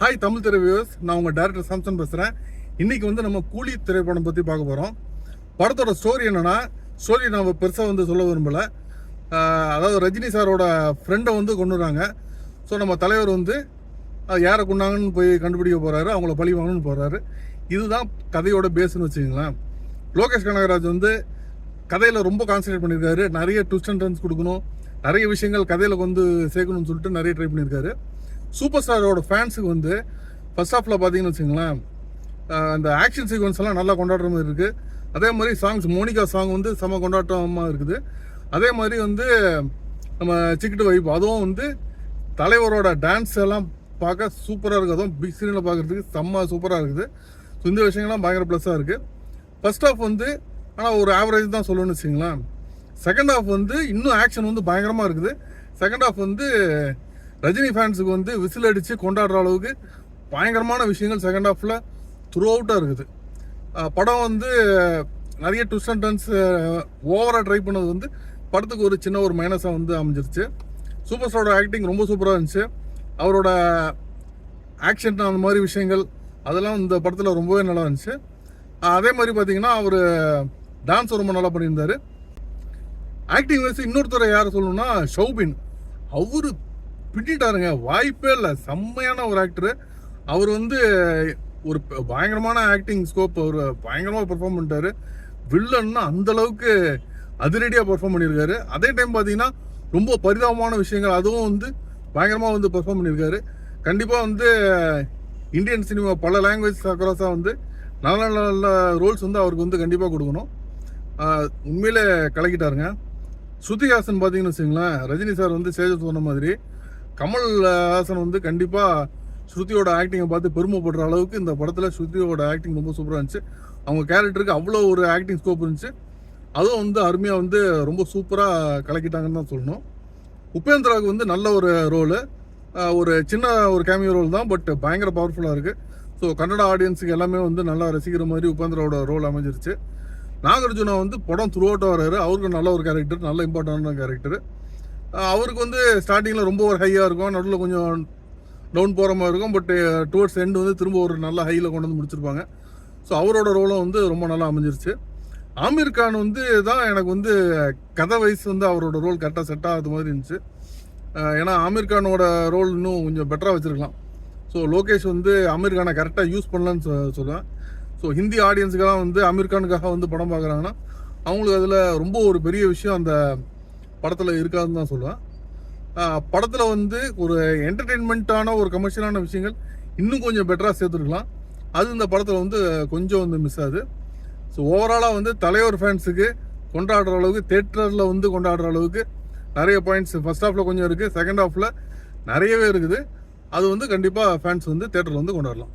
Hi Tamil திரை viewers நான் உங்கள் டேரக்டர் சாம்சன் பேசுகிறேன் இன்றைக்கி வந்து நம்ம கூலி திரைப்படம் பற்றி பார்க்க போகிறோம் படத்தோட ஸ்டோரி என்னன்னா ஸ்டோரி நான் பெருசாக வந்து சொல்ல விரும்பலை. அதாவது ரஜினி சாரோட ஃப்ரெண்டை வந்து கொண்டு வராங்க. ஸோ நம்ம தலைவர் வந்து யாரை கொண்டாங்கன்னு போய் கண்டுபிடிக்க போகிறாரு அவங்கள பழி வாங்கணும்னு போகிறாரு இதுதான் கதையோட பேஸ்னு வச்சுங்களேன் லோகேஷ் கனகராஜ் வந்து கதையில் ரொம்ப கான்சன்ட்ரேட் பண்ணியிருக்காரு. நிறைய ட்விஸ்ட் அண்ட் டர்ன்ஸ் கொடுக்கணும். நிறைய விஷயங்கள் கதையில் வந்து சேர்க்கணும்னு சொல்லிட்டு நிறைய ட்ரை பண்ணியிருக்காரு. சூப்பர் ஸ்டாரோட ஃபேன்ஸுக்கு வந்து ஃபர்ஸ்ட் ஆஃபில் பார்த்தீங்கன்னு வச்சுங்களேன் அந்த ஆக்ஷன் சீக்வன்ஸ் எல்லாம் நல்லா கொண்டாடுற மாதிரி இருக்குது அதே மாதிரி சாங்ஸ் மோனிகா சாங் வந்து செம கொண்டாட்டமாக இருக்குது. அதே மாதிரி வந்து நம்ம சிக்கிட்டு வைப் அதுவும் வந்து தலைவரோட டான்ஸ் எல்லாம் பார்க்க சூப்பராக இருக்குது அதுவும் பிக் ஸ்க்ரீனில் பார்க்குறதுக்கு செம்ம சூப்பராக இருக்குது. ஸோ இந்த விஷயங்கள்லாம் பயங்கர ப்ளஸ்ஸாக இருக்குது ஃபர்ஸ்ட் ஆஃப் வந்து ஆனால் ஒரு ஆவரேஜ் தான் சொல்லணும்னு வச்சுங்களேன் செகண்ட் ஹாஃப் வந்து இன்னும் ஆக்ஷன் வந்து பயங்கரமாக இருக்குது. செகண்ட் ஆஃப் வந்து ரஜினி ஃபேன்ஸுக்கு வந்து விசில் அடித்து கொண்டாடுற அளவுக்கு பயங்கரமான விஷயங்கள் செகண்ட் ஹாஃபில் த்ரூ அவுட்டாக இருக்குது. படம் வந்து நிறைய ட்விஸ்ட் அண்ட் டர்ன்ஸ் ஓவராக ட்ரை பண்ணது வந்து படத்துக்கு ஒரு சின்ன ஒரு மைனஸாக வந்து அமைஞ்சிருச்சு. சூப்பர் ஸ்டாரோட ஆக்டிங் ரொம்ப சூப்பராக இருந்துச்சு. அவரோட ஆக்ஷன் அந்த மாதிரி விஷயங்கள் அதெல்லாம் இந்த படத்தில் ரொம்பவே நல்லா இருந்துச்சு. அதே மாதிரி பார்த்தீங்கன்னா அவர் டான்ஸ் ரொம்ப நல்லா பண்ணியிருந்தாரு. ஆக்டிங் வைஸ் இன்னொருத்தரை யார் சொல்லணும்னா ஷௌபின். அவரு பின்னிட்டாருங்க வாய்ப்பே இல்லை. செம்மையான ஒரு ஆக்டர் அவர் வந்து ஒரு பயங்கரமான ஆக்டிங் ஸ்கோப் அவர் பயங்கரமாக பெர்ஃபார்ம் பண்ணிட்டாரு. வில்லன்னா அந்தளவுக்கு அதிரடியாக பெர்ஃபார்ம் பண்ணியிருக்காரு அதே டைம் பார்த்தீங்கன்னா ரொம்ப பரிதாபமான விஷயங்கள். அதுவும் வந்து பயங்கரமாக வந்து பெர்ஃபார்ம் பண்ணியிருக்காரு கண்டிப்பாக வந்து இந்தியன் சினிமா பல லாங்குவேஜ் அக்ராஸாக வந்து நல்ல நல்ல நல்ல ரோல்ஸ் வந்து அவருக்கு வந்து கண்டிப்பாக கொடுக்கணும். உண்மையிலே கலக்கிட்டாருங்க. ஸ்ருதிஹாசன் பார்த்தீங்கன்னு வச்சுங்களேன் ரஜினி சார் வந்து சேஜர் சொன்ன மாதிரி கமல் ஹாசன் வந்து கண்டிப்பாக ஸ்ருதியோட ஆக்டிங்கை பார்த்து பெருமைப்படுற அளவுக்கு இந்த படத்தில் ஸ்ருதியோட ஆக்டிங் ரொம்ப சூப்பராக இருந்துச்சு. அவங்க கேரக்டருக்கு அவ்வளோ ஒரு ஆக்டிங் ஸ்கோப் இருந்துச்சு. அதுவும் வந்து அருமையாக வந்து ரொம்ப சூப்பராக கலக்கிட்டாங்கன்னு தான் சொல்லணும். உபேந்திராவுக்கு வந்து நல்ல ஒரு ரோலு ஒரு சின்ன ஒரு கேமியோ ரோல் தான் பட் பயங்கர பவர்ஃபுல்லாக இருக்குது ஸோ கன்னட ஆடியன்ஸுக்கு எல்லாமே வந்து நல்லா ரசிக்கிற மாதிரி உபேந்திராவோட ரோல் அமைஞ்சிருச்சு. நாகார்ஜுனா வந்து படம் துருவாட்டம் வர்றாரு. அவருக்கு நல்ல ஒரு கேரக்டர் நல்ல இம்பார்ட்டண்டான கேரக்டர் அவருக்கு வந்து ஸ்டார்டிங்கில் ரொம்ப ஒரு ஹையாக இருக்கும். நடுவில் கொஞ்சம் டவுன் போகிற மாதிரி இருக்கும். பட் டுவர்ட்ஸ் எண்டு வந்து திரும்ப ஒரு நல்ல ஹையில் கொண்டு வந்து முடிச்சிருப்பாங்க. ஸோ அவரோட ரோலும் வந்து ரொம்ப நல்லா அமைஞ்சிருச்சு. ஆமீர் கான் வந்து தான் எனக்கு வந்து கதை வைஸ் வந்து அவரோட ரோல் கரெக்டாக செட் ஆகாத மாதிரி இருந்துச்சு. ஏன்னா ஆமீர் கானோட ரோல் இன்னும் கொஞ்சம் பெட்டராக வச்சுருக்கலாம். ஸோ லோகேஷ் வந்து ஆமீர் கானை கரெக்டாக யூஸ் பண்ணலான்னு சொ- சொல்லுவேன் ஸோ ஹிந்தி ஆடியன்ஸுக்கெல்லாம் வந்து ஆமீர் கானுக்காக வந்து படம் பார்க்குறாங்கன்னா அவங்களுக்கு அதில் ரொம்ப ஒரு பெரிய விஷயம் அந்த படத்தில் இருக்காதுன்னு தான் சொல்லுவேன். படத்தில் வந்து ஒரு என்டர்டெயின்மெண்ட்டான ஒரு கமர்ஷியலான விஷயங்கள் இன்னும் கொஞ்சம் பெட்டராக சேர்த்துருக்கலாம். அது இந்த படத்தில் வந்து கொஞ்சம் வந்து மிஸ் ஆகுது. ஸோ ஓவராலாக வந்து தலைவர் ஃபேன்ஸுக்கு கொண்டாடுற அளவுக்கு தேட்டரில் வந்து கொண்டாடுற அளவுக்கு நிறைய பாயிண்ட்ஸ் ஃபர்ஸ்ட் ஹாஃபில் கொஞ்சம் இருக்குது செகண்ட் ஹாஃபில் நிறையவே இருக்குது. அது வந்து கண்டிப்பாக ஃபேன்ஸ் வந்து தேட்டரில் வந்து கொண்டாடலாம்.